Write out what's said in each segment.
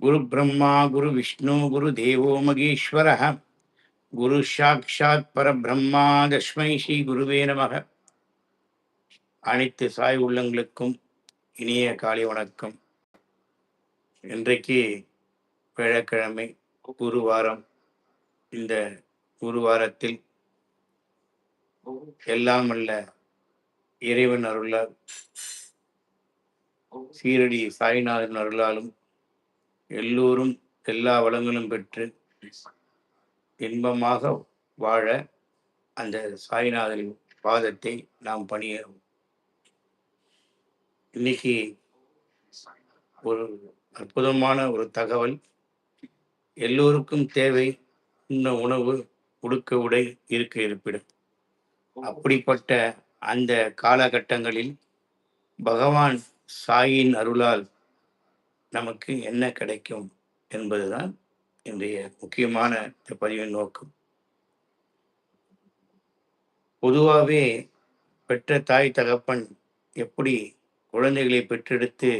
குரு பிரம்மா குரு விஷ்ணு குரு தேவோ மகேஸ்வர குரு சாட்சாத் பரபிரம்மா தஸ்மை ஸ்ரீ குருவே நமக. அனைத்து சாய் உள்ளங்களுக்கும் இனிய காலை வணக்கம். இன்றைக்கு வியாழக்கிழமை குருவாரம். இந்த குருவாரத்தில் எல்லாம் அல்ல இறைவன் அருளால் சீரடி சாய்நாதன் அருளாலும் எல்லோரும் எல்லா வளங்களும் பெற்று இன்பமாக வாழ அந்த சாய்நாதனின் பாதத்தை நாம் பணியேறும். இன்னைக்கு ஒரு அற்புதமான ஒரு தகவல். எல்லோருக்கும் தேவை உண்ண உணவு உடுக்க உடை இருக்க இருப்பிடம். அப்படிப்பட்ட அந்த காலகட்டங்களில் பகவான் சாயின் அருளால் நமக்கு என்ன கிடைக்கும் என்பதுதான் இன்றைய முக்கியமான இந்த பதிவின் நோக்கம். பொதுவாகவே பெற்ற தாய் தகப்பன் எப்படி குழந்தைகளை பெற்றெடுத்து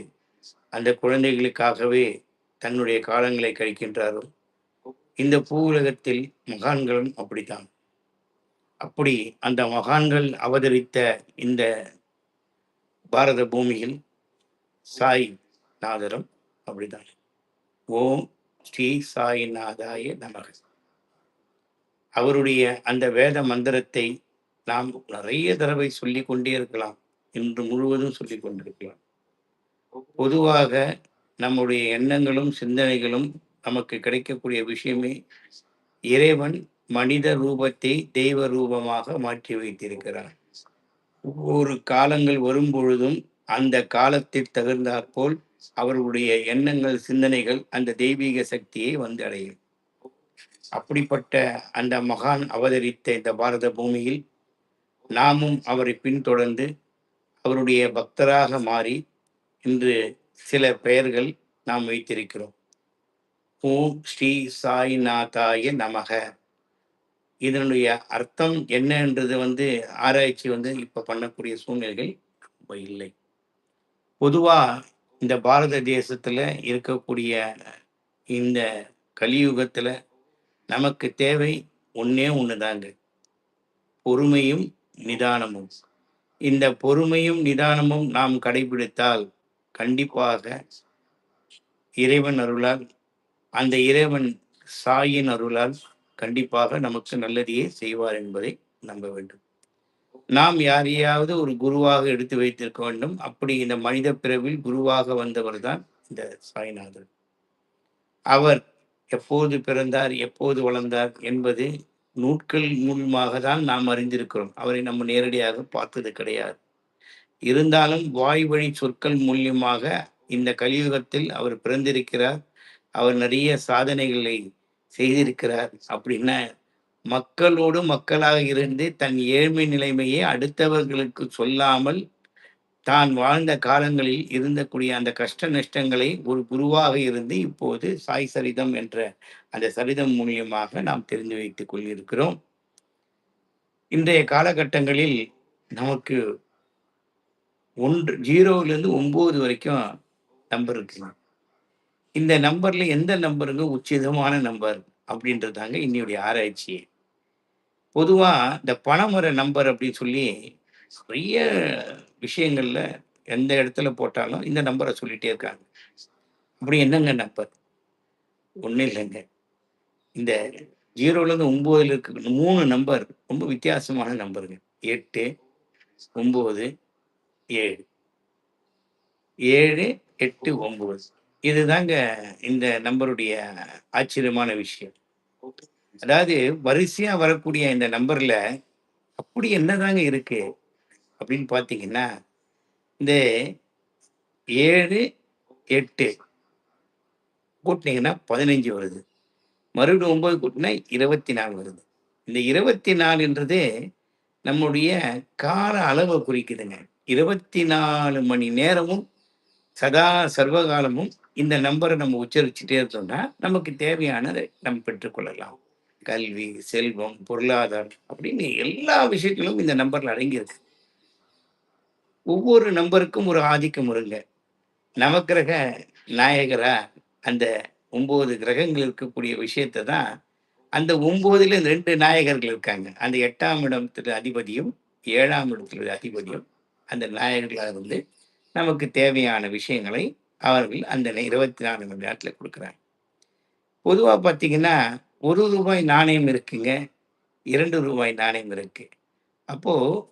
அந்த குழந்தைகளுக்காகவே தன்னுடைய காலங்களை கழிக்கின்றாரோ இந்த பூவுலகத்தில் மகான்களும் அப்படித்தான். அப்படி அந்த மகான்கள் அவதரித்த இந்த பாரத பூமியில் சாய் நாதரம் அப்படிதான் ஓம் ஸ்ரீ சாயிநாதாய நமக. அவருடைய அந்த வேத மந்திரத்தை நாம் நிறைய தடவை சொல்லி கொண்டே இருக்கலாம். இன்று முழுவதும் சொல்லி கொண்டிருக்கலாம். பொதுவாக நம்முடைய எண்ணங்களும் சிந்தனைகளும் நமக்கு கிடைக்கக்கூடிய விஷயமே இறைவன் மனித ரூபத்தை தெய்வ ரூபமாக மாற்றி வைத்திருக்கிறார். ஒவ்வொரு காலங்கள் வரும் பொழுதும் அந்த காலத்தில் தகுந்தாற்போல் அவர்களுடைய எண்ணங்கள் சிந்தனைகள் அந்த தெய்வீக சக்தியை வந்து அடையும். அப்படிப்பட்ட அந்த மகான் அவதரித்த இந்த பாரத பூமியில் நாமும் அவரை பின்தொடர்ந்து அவருடைய பக்தராக மாறி இன்று சில பெயர்கள் நாம் வைத்திருக்கிறோம். ஓம் ஸ்ரீ சாய்நாதாய நமக. இதனுடைய அர்த்தம் என்னன்றது வந்து ஆராய்ச்சி வந்து இப்ப பண்ணக்கூடிய சூழ்நிலைகள் ரொம்ப இல்லை. பொதுவா இந்த பாரத தேசத்தில் இருக்கக்கூடிய இந்த கலியுகத்தில் நமக்கு தேவை ஒன்றே ஒன்று தாங்க பொறுமையும் நிதானமும். இந்த பொறுமையும் நிதானமும் நாம் கடைபிடித்தால் கண்டிப்பாக இறைவன் அருளால் அந்த இறைவன் சாயின் அருளால் கண்டிப்பாக நமக்கு நல்லதையே செய்வார் என்பதை நம்ப வேண்டும். நாம் யாரையாவது ஒரு குருவாக எடுத்து வைத்திருக்க வேண்டும். அப்படி இந்த மனித பிறவில் குருவாக வந்தவர் தான் இந்த சாய்நாதர். அவர் எப்போது பிறந்தார் எப்போது வளர்ந்தார் என்பது நூட்கள் மூலமாக தான் நாம் அறிந்திருக்கிறோம். அவரை நம்ம நேரடியாக பார்த்தது கிடையாது. இருந்தாலும் வாய் வழி சொற்கள் மூலியமாக இந்த கலியுகத்தில் அவர் பிறந்திருக்கிறார். அவர் நிறைய சாதனைகளை செய்திருக்கிறார் அப்படின்னா மக்களோடு மக்களாக இருந்து தன் ஏழ்மை நிலைமையை அடுத்தவர்களுக்கு சொல்லாமல் தான் வாழ்ந்த காலங்களில் இருந்தக்கூடிய அந்த கஷ்ட நஷ்டங்களை ஒரு குருவாக இருந்து இப்போது சாய் சரிதம் என்ற அந்த சரிதம் மூலியமாக நாம் தெரிந்து வைத்துக் கொண்டிருக்கிறோம் இன்றைய காலகட்டங்களில் நமக்கு ஒன்று ஜீரோவிலிருந்து ஒம்பது வரைக்கும் நம்பர் இருக்கலாம் இந்த நம்பர்ல எந்த நம்பருங்க? உச்சிதமான நம்பர் அப்படின்றதாங்க இன்னையுடைய ஆராய்ச்சி பொதுவாக இந்த பணமுறை நம்பர் அப்படின்னு சொல்லி நிறைய விஷயங்களில் எந்த இடத்துல போட்டாலும் இந்த நம்பரை சொல்லிகிட்டே இருக்காங்க. அப்படி என்னங்க நம்பர்? ஒன்றும் இல்லைங்க. இந்த ஜீரோலேருந்து ஒம்போதில் இருக்க மூணு நம்பர் ரொம்ப வித்தியாசமான நம்பருங்க. எட்டு ஒம்பது ஏழு. ஏழு எட்டு ஒம்பது இதுதாங்க இந்த நம்பருடைய ஆச்சரியமான விஷயம். அதாவது வரிசையா வரக்கூடிய இந்த நம்பர்ல அப்படி என்னதாங்க இருக்கு அப்படின்னு பார்த்தீங்கன்னா இந்த ஏழு எட்டு கூட்டினீங்கன்னா பதினஞ்சு வருது. மறுபடியும் ஒன்பது கூட்டினா இருபத்தி நாலு வருது. இந்த இருபத்தி நாலுன்றது நம்முடைய கால அளவை குறிக்குதுங்க. இருபத்தி நாலு மணி நேரமும் சதா சர்வகாலமும் இந்த நம்பரை நம்ம உச்சரிச்சுட்டே இருந்தோம்னா நமக்கு தேவையானதை நம்ம பெற்றுக்கொள்ளலாம். கல்வி செல்வம் பொருளாதாரம் அப்படின்னு எல்லா விஷயத்திலும் இந்த நம்பர்ல அடங்கியிருக்கு. ஒவ்வொரு நம்பருக்கும் ஒரு ஆதிக்கம் இருங்க. நவக்கிரக நாயகரா அந்த ஒன்பது கிரகங்கள் இருக்கக்கூடிய விஷயத்தை தான் அந்த ஒன்பதுல ரெண்டு நாயகர்கள் இருக்காங்க. அந்த எட்டாம் இடத்துல அதிபதியும் ஏழாம் இடத்துல அதிபதியும் அந்த நாயகர்களாக இருந்து நமக்கு தேவையான விஷயங்களை அவர்கள் அந்த இருபத்தி நாலு மணி நேரத்தில் கொடுக்குறாங்க. பொதுவாக பார்த்தீங்கன்னா ஒரு ரூபாய் நாணயம் இருக்குங்க. இரண்டு ரூபாய் நாணயம் இருக்கு. அப்போது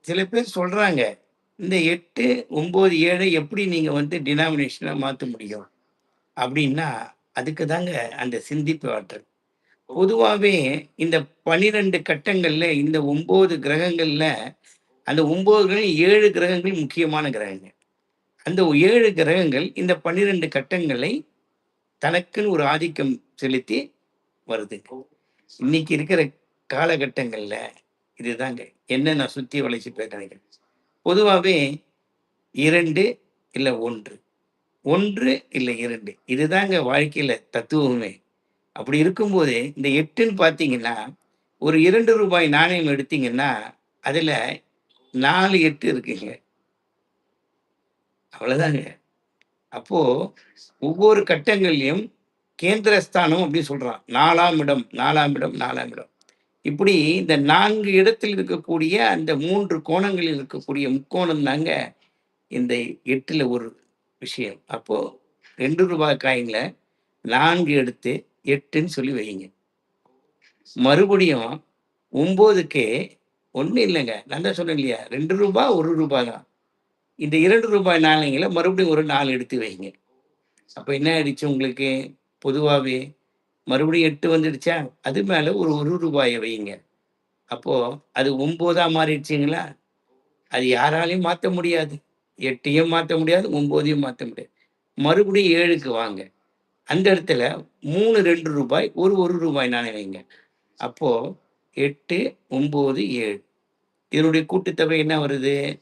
சில பேர் சொல்கிறாங்க இந்த எட்டு ஒம்பது ஏழை எப்படி நீங்கள் வந்து டினாமினேஷனாக மாற்ற முடியும்? அப்படின்னா அதுக்கு தாங்க அந்த சிந்திப்பு ஆற்றல். பொதுவாகவே இந்த பனிரெண்டு கட்டங்களில் இந்த ஒம்பது கிரகங்களில் அந்த ஒன்பது ஏழு கிரகங்கள் முக்கியமான கிரகங்கள். அந்த ஏழு கிரகங்கள் இந்த பன்னிரெண்டு கட்டங்களை தனக்குன்னு ஒரு ஆதிக்கம் செலுத்தி வருது. இன்னைக்கு இருக்கிற காலகட்டங்கள்ல இதுதாங்க. என்ன நான் சுத்தி வளைச்சு பேசுறேங்க. பொதுவாகவே இரண்டு இல்லை ஒன்று. ஒன்று இல்லை இரண்டு. இதுதாங்க வாழ்க்கையில தத்துவமே. அப்படி இருக்கும்போது இந்த எட்டுன்னு பார்த்தீங்கன்னா ஒரு இரண்டு ரூபாய் நாணயம் எடுத்தீங்கன்னா அதுல நாலு எட்டு இருக்குங்க. அவ்வளவுதாங்க. அப்போ ஒவ்வொரு கட்டங்கள்லையும் கேந்திரஸ்தானம் அப்படின்னு சொல்றான் நாலாம் இடம் நாலாம் இடம் நாலாம் இடம். இப்படி இந்த நான்கு இடத்தில் இருக்கக்கூடிய அந்த மூன்று கோணங்களில் இருக்கக்கூடிய முக்கோணம் தாங்க இந்த எட்டில் ஒரு விஷயம். அப்போ ரெண்டு ரூபாய் காயின்ல நான்கு எடுத்து எட்டுன்னு சொல்லி வைங்க மறுபடியும் ஒம்போதுக்கு ஒன்றும் இல்லைங்க. நான் தான் சொன்னேன் இல்லையா? ரெண்டு ரூபாய் ஒரு ரூபாய் தான். இந்த இரண்டு ரூபாய் நாணயங்களை மறுபடியும் ஒரு நாலு எடுத்து வைங்க அப்போ என்ன ஆயிடுச்சு உங்களுக்கு? பொதுவாகவே மறுபடியும் எட்டு வந்துடுச்சா? அது மேலே ஒரு ஒரு ரூபாயை வைங்க அப்போது அது ஒம்போதாக மாறிடுச்சிங்களா? அது யாராலையும் மாற்ற முடியாது. எட்டையும் மாற்ற முடியாது ஒம்போதையும் மாற்ற முடியாது. மறுபடியும் ஏழுக்கு வாங்க. அந்த இடத்துல மூணு ரெண்டு ரூபாய் ஒரு ஒரு ரூபாய் நாணயம் வைங்க. அப்போது எட்டு ஒம்பது ஏழு. இதனுடைய கூட்டுத்தொகை என்ன வருது?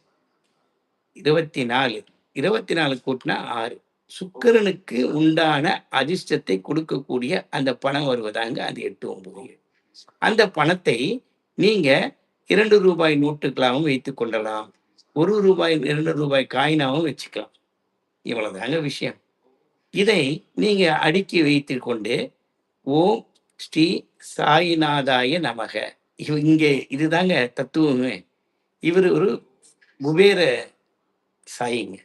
இருபத்தி நாலு. இருபத்தி நாலு கூட்டினா ஆறு. சுக்கிரனுக்கு உண்டான அதிர்ஷ்டத்தை கொடுக்கக்கூடிய அந்த பணம் வருவதாங்க அது எட்டு ஒன்பது. அந்த பணத்தை நீங்க இரண்டு ரூபாய் நோட்டுகளாகவும் வைத்துக் கொள்ளலாம். ஒரு ரூபாய் இரண்டு ரூபாய் காயினாகவும் வச்சுக்கலாம். இவ்வளவுதாங்க விஷயம். இதை நீங்க அடுக்கி வைத்து கொண்டு ஓம் ஸ்ரீ சாயிநாதாய நமக. இங்கே இதுதாங்க தத்துவமே. இவர் ஒரு குபேர சாயிங்க.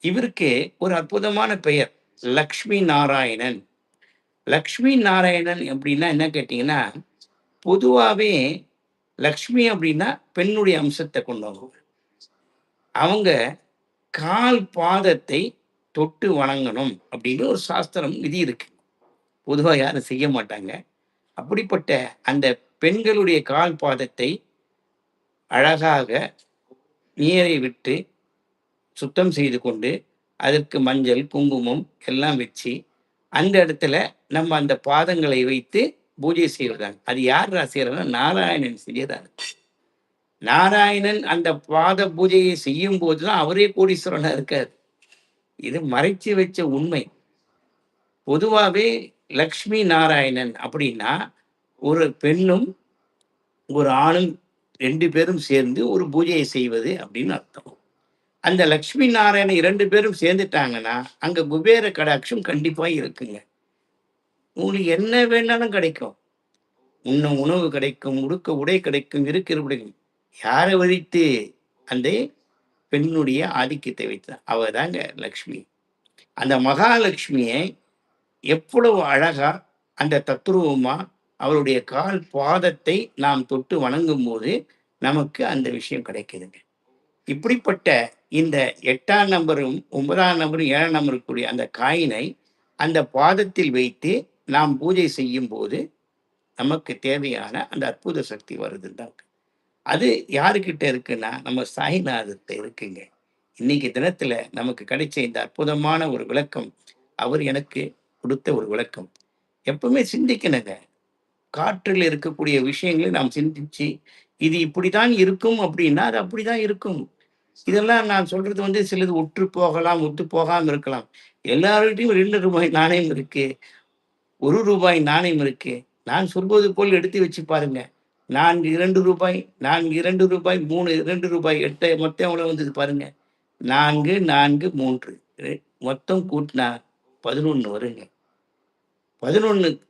இவருக்கு ஒரு அற்புதமான பெயர் லக்ஷ்மி நாராயணன். லக்ஷ்மி நாராயணன் அப்படின்னா என்ன கேட்டீங்கன்னா பொதுவாகவே லக்ஷ்மி அப்படின்னா பெண்ணுடைய அம்சத்தை கொண்டவங்க. அவங்க கால் பாதத்தை தொட்டு வணங்கணும் அப்படின்னு ஒரு சாஸ்திரம் விதி இருக்கு. பொதுவாக யாரும் செய்ய மாட்டாங்க. அப்படிப்பட்ட அந்த பெண்களுடைய கால் பாதத்தை அழகாக நீரை விட்டு சுத்தம் செய்து கொண்டு அதற்கு மஞ்சள் குங்குமம் எல்லாம் வச்சு அந்த இடத்துல நம்ம அந்த பாதங்களை வைத்து பூஜை செய்வதாங்க அது யார் செய்யறதுன்னா நாராயணன் செய்யறாரு. நாராயணன் அந்த பாத பூஜையை செய்யும் போதுதான் அவரே கோடீஸ்வரனா இருக்காரு. இது மறைச்சு வச்ச உண்மை. பொதுவாகவே லக்ஷ்மி நாராயணன் அப்படின்னா ஒரு பெண்ணும் ஒரு ஆணும் ரெண்டு பேரும் சேர்ந்து ஒரு பூஜையை செய்வது அப்படின்னு அர்த்தம். அந்த லக்ஷ்மி நாராயண இரண்டு பேரும் சேர்ந்துட்டாங்கன்னா அங்க குபேர கடாட்சம் கண்டிப்பா இருக்குங்க. உங்களுக்கு என்ன வேணாலும் கிடைக்கும். உண்ணும் உணவு கிடைக்கும் உடுக்க உடை கிடைக்கும் இருக்கிற கிடைக்கும். யாரை வைத்து அந்த பெண்ணுடைய ஆதிக்கத்தை வைத்தார் அவ தாங்க லக்ஷ்மி. அந்த மகாலட்சுமியை எவ்வளவு அழகா அந்த தத்ரூபமா அவருடைய கால் பாதத்தை நாம் தொட்டு வணங்கும் போது நமக்கு அந்த விஷயம் கிடைக்குதுங்க. இப்படிப்பட்ட இந்த எட்டாம் நம்பரும் ஒன்பதாம் நம்பரும் ஏழாம் நம்பரும் கூடிய அந்த காயினை அந்த பாதத்தில் வைத்து நாம் பூஜை செய்யும் போது நமக்கு தேவையான அந்த அற்புத சக்தி வருதுதான் அது யாருக்கிட்ட இருக்குன்னா நம்ம சாய்நாதத்தை இருக்குங்க. இன்னைக்கு தினத்துல நமக்கு கிடைச்ச இந்த அற்புதமான ஒரு விளக்கம் அவர் எனக்கு கொடுத்த ஒரு விளக்கம். எப்பவுமே சிந்திக்கணுங்க. காற்றில் இருக்கக்கூடிய விஷயங்களை நாம் சிந்திச்சு இது இப்படித்தான் இருக்கும் அப்படின்னா அது அப்படிதான் இருக்கும். இதெல்லாம் நான் சொல்றது வந்து சிலது ஒற்று போகலாம் ஒத்து போகாம இருக்கலாம். எல்லார்கிட்டையும் ரெண்டு ரூபாய் நாணயம் இருக்கு. ஒரு ரூபாய் நாணயம் இருக்கு. நான் சொல்வது போல் எடுத்து வச்சு பாருங்க. நான்கு இரண்டு ரூபாய் நான்கு இரண்டு ரூபாய் மூணு இரண்டு ரூபாய் எட்டு மொத்தம் எவ்வளோ வந்தது பாருங்க. நான்கு நான்கு மூன்று. ரெ- மொத்தம் கூட்டினா பதினொன்று வருங்க. பதினொன்று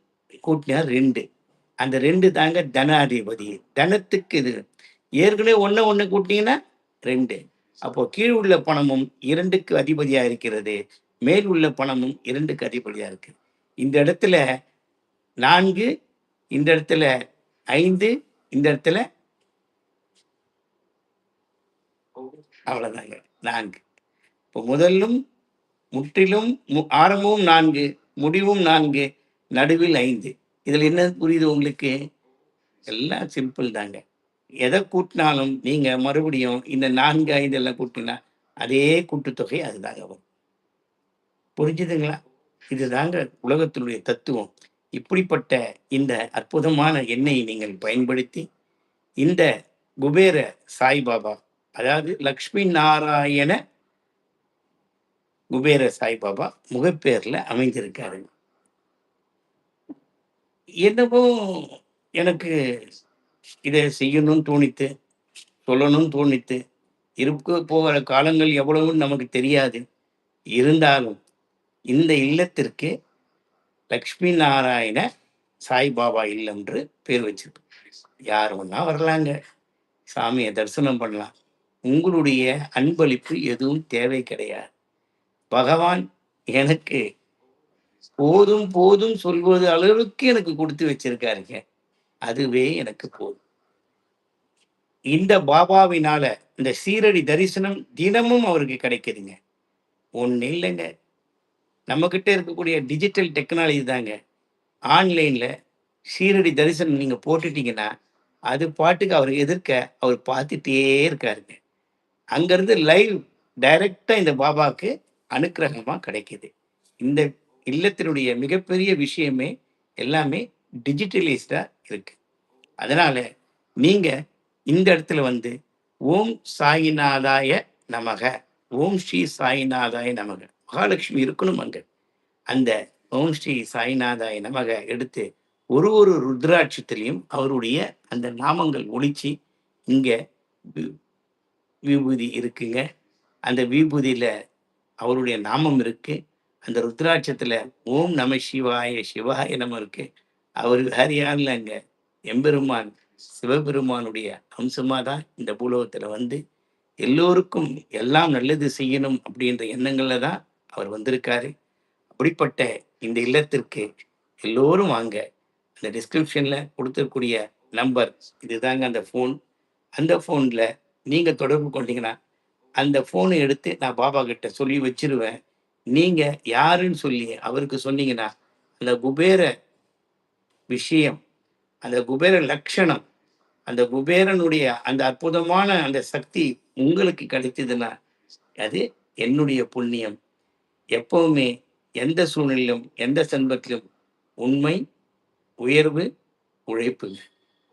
கூட்டினா ரெண்டு. அந்த ரெண்டு தாங்க தனாதிபதி. தனத்துக்கு இது. ஏற்கனவே ஒன்று ஒன்று கூட்டிங்கன்னா ரெண்டு. அப்போ கீழ் உள்ள பணமும் இரண்டுக்கு அதிபதியா இருக்கிறது மேல் உள்ள பணமும் இரண்டுக்கு அதிபதியா இருக்கு. இந்த இடத்துல நான்கு இந்த இடத்துல ஐந்து இந்த இடத்துல அவ்வளவுதாங்க நான்கு. இப்போ முதலும் முற்றிலும் மு- ஆரம்பமும் நான்கு முடிவும் நான்கு நடுவில் ஐந்து. இதுல என்ன புரியுது உங்களுக்கு? எல்லாம் சிம்பிள் தாங்க எதை கூட்டினாலும் நீங்கள் மறுபடியும் இந்த நான்கு ஐந்து எல்லாம் கூட்டினா அதே கூட்டுத்தொகை அதுதாங்க வரும். புரிஞ்சுதுங்களா? இதுதாங்க உலகத்தினுடைய தத்துவம். இப்படிப்பட்ட இந்த அற்புதமான எண்ணெயை நீங்கள் பயன்படுத்தி இந்த குபேர சாய்பாபா அதாவது லக்ஷ்மி நாராயண குபேர சாய்பாபா முகப்பேரில் அமைந்திருக்காரு. என்னவோ எனக்கு இதை செய்யணும்னு தோணித்து சொல்லணும்னு தோணித்து இருக்க போகிற காலங்கள் எவ்வளவுன்னு நமக்கு தெரியாது. இருந்தாலும் இந்த இல்லத்திற்கு லக்ஷ்மி நாராயண சாய்பாபா இல்லம் என்று பேர் வச்சிருப்பேன் யார் ஒன்றா வரலாங்க. சாமியை தரிசனம் பண்ணலாம். உங்களுடைய அன்பளிப்பு எதுவும் தேவை கிடையாது. பகவான் எனக்கு போதும் போதும் சொல்வது அளவுக்கு எனக்கு கொடுத்து வச்சிருக்காருங்க. அதுவே எனக்கு போதும். இந்த பாபாவினால இந்த சீரடி தரிசனம் தினமும் அவருக்கு கிடைக்குதுங்க. ஒன்றும் இல்லைங்க. நம்மக்கிட்ட இருக்கக்கூடிய டிஜிட்டல் டெக்னாலஜி தாங்க. ஆன்லைனில் சீரடி தரிசனம் நீங்கள் போட்டுட்டீங்கன்னா அது பாட்டுக்கு அவர் எதிர்க்க அவர் பார்த்துட்டே இருக்காருங்க. அங்கேருந்து லைவ் டைரக்டாக இந்த பாபாவுக்கு அனுக்கிரகமாக கிடைக்குது. இந்த இல்லத்தினுடைய மிகப்பெரிய விஷயமே எல்லாமே டிஜிட்டலைஸ்டாக இருக்கு. அதனால நீங்க இந்த இடத்துல வந்து ஓம் சாயிநாதாய நமக. ஓம் ஸ்ரீ சாயிநாதாய நமக. மகாலட்சுமி இருக்கணும் அங்க. அந்த ஓம் ஸ்ரீ சாய்நாதாய நமக எடுத்து ஒரு ஒரு ருத்ராட்சத்திலையும் அவருடைய அந்த நாமங்கள் ஒழிச்சு இங்க விபூதி இருக்குங்க. அந்த விபூதியில அவருடைய நாமம் இருக்கு. அந்த ருத்ராட்சத்துல ஓம் நம சிவாய சிவாய நம இருக்கு. அவர் வேற யாரும் இல்லைங்க எம்பெருமான் சிவபெருமானுடைய அம்சமாக தான் இந்த பூலோகத்தில் வந்து எல்லோருக்கும் எல்லாம் நல்லது செய்யணும் அப்படின்ற எண்ணங்களில் தான் அவர் வந்திருக்காரு. அப்படிப்பட்ட இந்த இல்லத்திற்கு எல்லோரும் வாங்க. அந்த டிஸ்கிரிப்ஷனில் கொடுத்துருக்கூடிய நம்பர் இதுதாங்க அந்த ஃபோன் அந்த ஃபோனில் நீங்கள் தொடர்பு கொண்டீங்கன்னா அந்த ஃபோனை எடுத்து நான் பாபா கிட்ட சொல்லி வச்சிருவேன். நீங்கள் யாருன்னு சொல்லி அவருக்கு சொன்னீங்கன்னா அந்த குபேர விஷயம். அந்த குபேர லட்சணம் அந்த குபேரனுடைய அந்த அற்புதமான அந்த சக்தி உங்களுக்கு கிடைத்ததுன்னா அது என்னுடைய புண்ணியம். எப்பவுமே எந்த சூழ்நிலையிலும் எந்த சந்தர்ப்பத்திலும் உண்மை உயர்வு உழைப்புங்க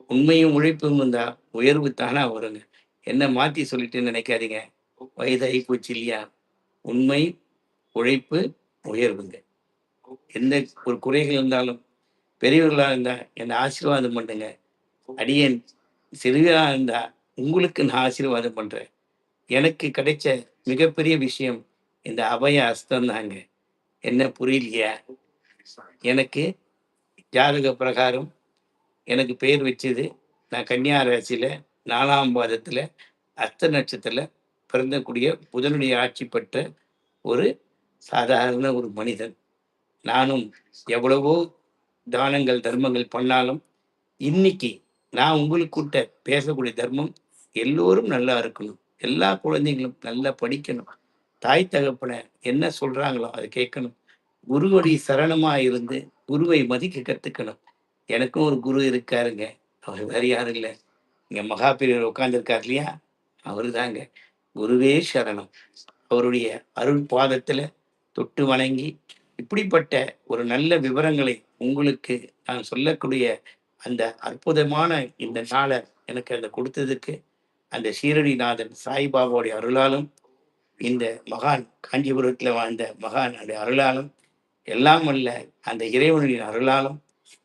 உண்மையும் உழைப்பும் இருந்தால் உயர்வு தானா வருங்க. என்ன மாற்றி சொல்லிட்டு நினைக்காதீங்க. வயதாகி போச்சு இல்லையா? உண்மை உழைப்பு உயர்வுங்க. எந்த ஒரு குறைகள் இருந்தாலும் பெரியவர்களா இருந்தா என்னை ஆசீர்வாதம் பண்ணுங்க. அடியேன் சிறுவராக இருந்தா உங்களுக்கு நான் ஆசீர்வாதம் பண்றேன். எனக்கு கிடைச்ச மிகப்பெரிய விஷயம் இந்த அபய அஸ்தம் தாங்க. என்ன புரியலையா? எனக்கு ஜாதக பிரகாரம் எனக்கு பெயர் வச்சது நான் கன்னியா ராசியில நாலாம் பாதத்துல அஸ்த நட்சத்திரத்துல பிறந்தக்கூடிய புதனுடைய ஆட்சி பெற்ற ஒரு சாதாரண ஒரு மனிதன். நானும் எவ்வளவோ தானங்கள் தர்மங்கள் பண்ணாலும் இன்னைக்கு நான் உங்களுக்கு கூட்ட பேசக்கூடிய தர்மம் எல்லோரும் நல்லா இருக்கணும். எல்லா குழந்தைங்களும் நல்லா படிக்கணும். தாய் தகப்பனை என்ன சொல்றாங்களோ அதை கேட்கணும். குருவடி சரணமா இருந்து குருவை மதிக்க கத்துக்கணும். எனக்கும் ஒரு குரு இருக்காருங்க. அவர் வேற யாரும் இல்லை. இங்க மகாபிரியர் உட்கார்ந்துருக்கார் இல்லையா? அவரு தாங்க குருவே சரணம். அவருடைய அருள் பாதத்துல தொட்டு வணங்கி இப்படிப்பட்ட ஒரு நல்ல விவரங்களை உங்களுக்கு நான் சொல்லக்கூடிய அந்த அற்புதமான இந்த நாளை எனக்கு அந்த கொடுத்ததுக்கு அந்த சீரடிநாதன் சாய்பாபாவுடைய அருளாலும் இந்த மகான் காஞ்சிபுரத்தில் வாழ்ந்த மகானுடைய அருளாலும் எல்லாம் அல்ல அந்த இறைவனுடைய அருளாலும்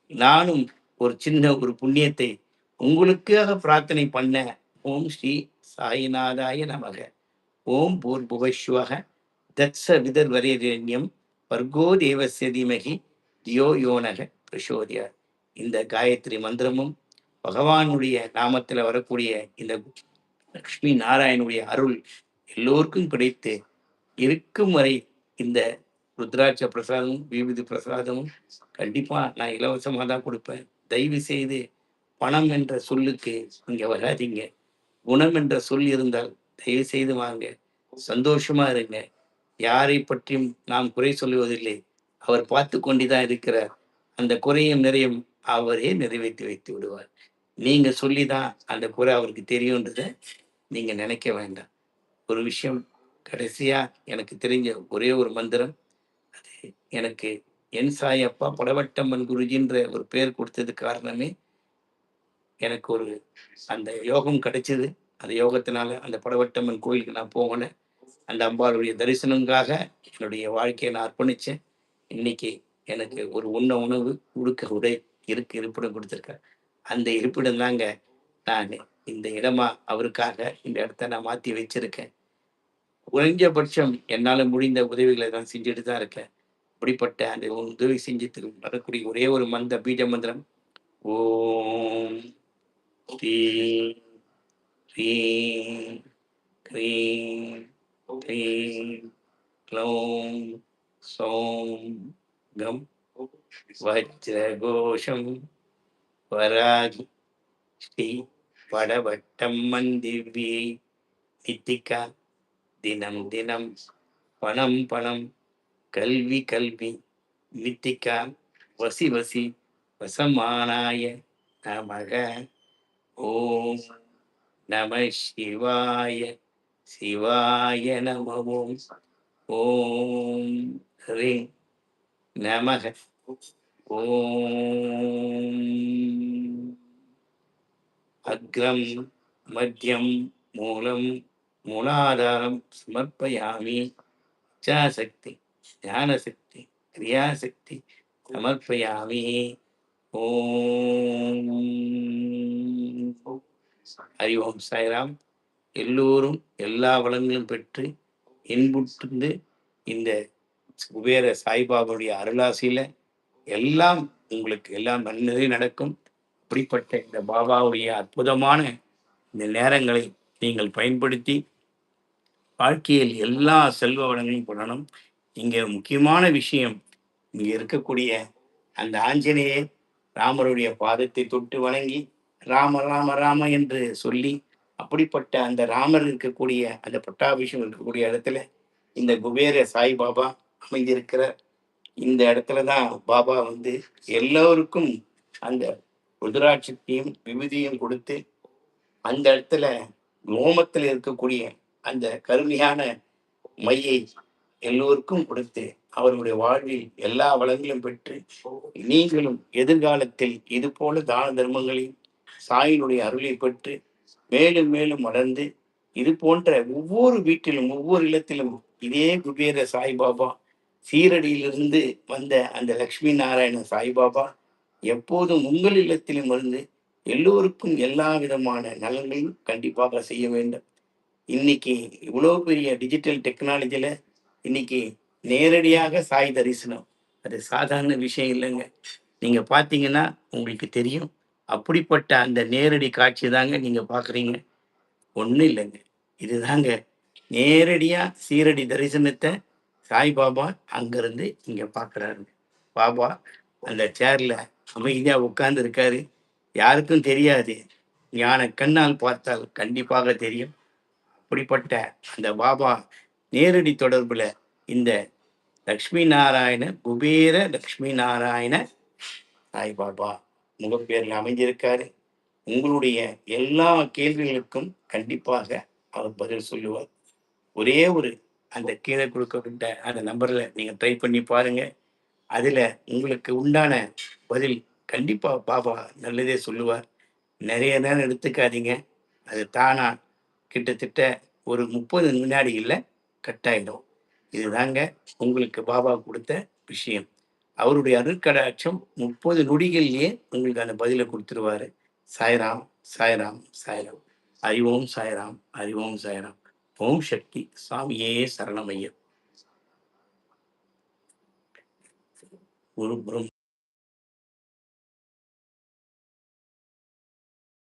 நானும் ஒரு சின்ன ஒரு புண்ணியத்தை உங்களுக்காக பிரார்த்தனை பண்ண ஓம் ஸ்ரீ சாயிநாதாய நமக. ஓம் பூர்புவஸ்வக தத்ச விதர் வரேரண்யம் வர்கோ தேவசிய தீமகி தியோ யோனக பிரசோதியா. இந்த காயத்ரி மந்திரமும் பகவானுடைய நாமத்தில் வரக்கூடிய இந்த லக்ஷ்மி நாராயணுடைய அருள் எல்லோருக்கும் கிடைத்து இருக்கும் வரை இந்த ருத்ராட்ச பிரசாதமும் விபூதி பிரசாதமும் கண்டிப்பாக நான் இலவசமாக தான் கொடுப்பேன். தயவு செய்து பணம் என்ற சொல்லுக்கு இங்கே வராதீங்க. குணம் என்ற சொல் இருந்தால் தயவு செய்து வாங்க. சந்தோஷமாக இருங்க. யாரை பற்றியும் நாம் குறை சொல்லுவதில்லை. அவர் பார்த்து கொண்டுதான் இருக்கிறார். அந்த குறையும் நிறையும் அவரே நிறைவேற்றி வைத்து விடுவார். நீங்க சொல்லிதான் அந்த குறை அவருக்கு தெரியுன்றத நீங்க நினைக்க வேண்டாம். ஒரு விஷயம் கடைசியா எனக்கு தெரிஞ்ச ஒரே ஒரு மந்திரம். அது எனக்கு என் சாயப்பா படவட்டம்மன் குருஜின்ற ஒரு பேர் கொடுத்தது காரணமே எனக்கு ஒரு அந்த யோகம் கிடைச்சது. அந்த யோகத்தினால அந்த படவட்டம்மன் கோயிலுக்கு நான் போனேன் அந்த அம்பாளுடைய தரிசனங்காக என்னுடைய வாழ்க்கையை நான் அர்ப்பணித்தேன் இன்னைக்கு எனக்கு ஒரு உண்ண உணவு உடுக்க உடை இருக்கு இருப்பிடம் கொடுத்துருக்கேன் அந்த இருப்பிடம் தாங்க நான் இந்த இடமா அவருக்காக இந்த இடத்த நான் மாற்றி வச்சிருக்கேன். குறைஞ்சபட்சம் என்னால் முடிந்த உதவிகளை நான் செஞ்சுட்டு தான் இருக்கேன். இப்படிப்பட்ட அந்த உதவி செஞ்சுட்டு வரக்கூடிய ஒரே ஒரு மந்த பீஜ மந்திரம். ஓம் தீ வஜ்ரகோஷம் வராகி. ஸ்ரீ படவட்டம்மன் திவ்யை நித்திகா தினம் தினம் பணம் பணம் கல்வி கல்வி. நித்திகா வசி வசி வசமானாய நமக. ஓம் நம சிவாய சிவாய நம. ஓம் ஓம் ஹ்ரீம் நமக. ஓம். அக்ரம் மத்தியம் மூலம் மூலாதாரம் சமர்ப்பயாமி இச்சாசக்தி ஞானசக்தி கிரியாசக்தி சமர்ப்பயாமி. ஓம். ஹரி ஓம் சாய்ராம். எல்லோரும் எல்லா வளங்களும் பெற்று இன்புற்று இந்த குபேர சாய்பாபாவுடைய அருளாசியில் எல்லாம் உங்களுக்கு எல்லாம் நல்லதே நடக்கும். அப்படிப்பட்ட இந்த பாபாவுடைய அற்புதமான இந்த நேரங்களை நீங்கள் பயன்படுத்தி வாழ்க்கையில் எல்லா செல்வ வளங்களையும் பண்ணணும். இங்கே முக்கியமான விஷயம் இங்கே இருக்கக்கூடிய அந்த ஆஞ்சநேயர் ராமருடைய பாதத்தை தொட்டு வணங்கி ராம ராம ராம என்று சொல்லி அப்படிப்பட்ட அந்த ராமர் இருக்கக்கூடிய அந்த பட்டாபிஷம் இருக்கக்கூடிய இடத்துல இந்த குபேர சாய்பாபா அமைந்திருக்கிறார். இந்த இடத்துல தான் பாபா வந்து எல்லோருக்கும் அந்த ருத்ராட்சத்தையும் விபூதியும் கொடுத்து அந்த இடத்துல ரோமத்தில் இருக்கக்கூடிய அந்த கருமையான மையை எல்லோருக்கும் கொடுத்து அவருடைய வாழ்வில் எல்லா வளங்களும் பெற்று நீங்களும் எதிர்காலத்தில் இது போல தான தர்மங்களையும் சாயினுடைய அருளை பெற்று மேலும் மேலும் வளர்ந்து இது போன்ற ஒவ்வொரு வீட்டிலும் ஒவ்வொரு இல்லத்திலும் இதே குபேர சாய்பாபா சீரடியிலிருந்து வந்த அந்த லக்ஷ்மி நாராயண சாய்பாபா எப்போதும் உங்கள் இல்லத்திலும் இருந்து எல்லோருக்கும் எல்லா விதமான நலன்களும் கண்டிப்பாக செய்ய வேண்டும். இன்னைக்கு இவ்வளோ பெரிய டிஜிட்டல் டெக்னாலஜியில் இன்னைக்கு நேரடியாக சாய் தரிசனம். அது சாதாரண விஷயம் இல்லைங்க. நீங்கள் பார்த்தீங்கன்னா உங்களுக்கு தெரியும். அப்படிப்பட்ட அந்த நேரடி காட்சி தாங்க நீங்கள் பார்க்குறீங்க. ஒன்றும் இல்லைங்க. இதுதாங்க நேரடியாக சீரடி தரிசனத்தை சாய்பாபா அங்கேருந்து இங்கே பார்க்குறாரு பாபா அந்த சேரில் அமைதியாக உட்கார்ந்து இருக்காரு. யாருக்கும் தெரியாது. ஞான கண்ணால் பார்த்தால் கண்டிப்பாக தெரியும். அப்படிப்பட்ட அந்த பாபா நேரடி தொடர்பில் இந்த லக்ஷ்மி நாராயண குபேர லக்ஷ்மி நாராயண சாய்பாபா முகப்பேரில் அமைஞ்சிருக்காரு உங்களுடைய எல்லா கேள்விகளுக்கும் கண்டிப்பாக அவர் பதில் சொல்லுவார். ஒரே ஒரு அந்த கீழே கொடுக்கப்பட்ட அந்த நம்பரில் நீங்கள் ட்ரை பண்ணி பாருங்கள் அதில் உங்களுக்கு உண்டான பதில் கண்டிப்பாக பாபா நல்லதே சொல்லுவார். நிறைய நேரம் எடுத்துக்காதீங்க. அது தானா கிட்டத்தட்ட ஒரு முப்பது வினாடிகளில் கட் ஆகிடும் இதுதாங்க உங்களுக்கு பாபா கொடுத்த விஷயம். அவருடைய அருட்கடாட்சம் முப்பது நொடிகள்லேயே உங்களுக்கு அந்த பதிலை கொடுத்துருவாரு. சாய்ராம் சாய்ராம் சாய்ராம். அறிவோம் சாய்ராம் அறிவோம் சாய்ராம். ஓம் சக்தி சாமியே சரணமையம். ஒரு பிரம்ம